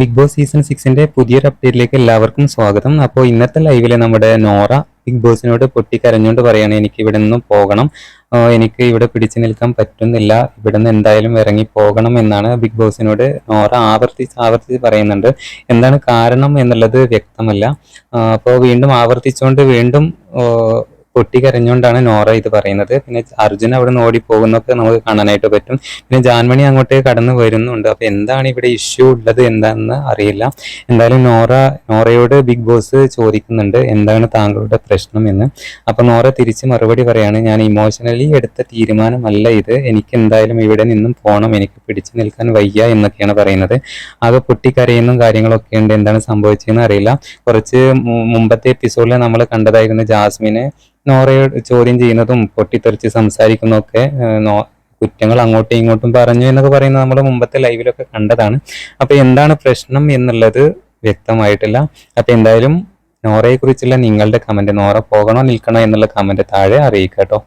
Big boss season സിക്സിന്റെ പുതിയൊരു അപ്ഡേറ്റിലേക്ക് എല്ലാവർക്കും സ്വാഗതം. അപ്പോൾ ഇന്നത്തെ ലൈവിൽ നമ്മുടെ നോറ ബിഗ് ബോസിനോട് പൊട്ടിക്കരഞ്ഞുകൊണ്ട് പറയണം എനിക്ക് ഇവിടെ നിന്നും പോകണം. എനിക്ക് ഇവിടെ പിടിച്ചു നിൽക്കാൻ പറ്റുന്നില്ല. ഇവിടെ നിന്ന് എന്തായാലും ഇറങ്ങി പോകണം എന്നാണ് ബിഗ് ബോസിനോട് നോറ ആവർത്തിച്ച് ആവർത്തിച്ച് പറയുന്നുണ്ട്. എന്താണ് കാരണം എന്നുള്ളത് വ്യക്തമല്ല. അപ്പോൾ വീണ്ടും ആവർത്തിച്ചുകൊണ്ട് വീണ്ടും പൊട്ടിക്കരഞ്ഞുകൊണ്ടാണ് നോറ ഇത് പറയുന്നത്. പിന്നെ അർജുൻ അവിടെ നിന്ന് ഓടിപ്പോകുന്നൊക്കെ നമുക്ക് കാണാനായിട്ട് പറ്റും. പിന്നെ ജാൻമണി അങ്ങോട്ടേക്ക് കടന്നു വരുന്നുണ്ട്. അപ്പൊ എന്താണ് ഇവിടെ ഇഷ്യൂ ഉള്ളത്? എന്താണെന്ന് അറിയില്ല. എന്തായാലും നോറ നോറയോട് ബിഗ് ബോസ് ചോദിക്കുന്നുണ്ട്. എന്താണ് താങ്കളുടെ പ്രശ്നം എന്ന്. അപ്പൊ നോറ തിരിച്ച് മറുപടി പറയാണ് ഞാൻ ഇമോഷണലി എടുത്ത തീരുമാനമല്ല ഇത്. എനിക്ക് എന്തായാലും ഇവിടെ നിന്നും പോകണം എനിക്ക് പിടിച്ചു നിൽക്കാൻ വയ്യ എന്നൊക്കെയാണ് പറയുന്നത്. ആകെ പൊട്ടിക്കരയുന്ന കാര്യങ്ങളൊക്കെ ഉണ്ട്. എന്താണ് സംഭവിച്ചതെന്ന് അറിയില്ല. കുറച്ച് മുമ്പത്തെ എപ്പിസോഡിൽ നമ്മൾ കണ്ടതായിരുന്നു ജാസ്മിനെ നോറയോട് ചോദ്യം ചെയ്യുന്നതും പൊട്ടിത്തെറിച്ച് സംസാരിക്കുന്നതൊക്കെ നോ കുറ്റങ്ങൾ അങ്ങോട്ടും ഇങ്ങോട്ടും പറഞ്ഞു എന്നൊക്കെ പറയുന്നത് നമ്മൾ മുമ്പത്തെ ലൈവിലൊക്കെ കണ്ടതാണ്. അപ്പോൾ എന്താണ് പ്രശ്നം എന്നുള്ളത് വ്യക്തമായിട്ടില്ല. അപ്പോൾ എന്തായാലും നോറയെക്കുറിച്ചുള്ള നിങ്ങളുടെ കമന്റ് നോറ പോകണോ നിൽക്കണോ എന്നുള്ള കമന്റ് താഴെ അറിയിക്കാം കേട്ടോ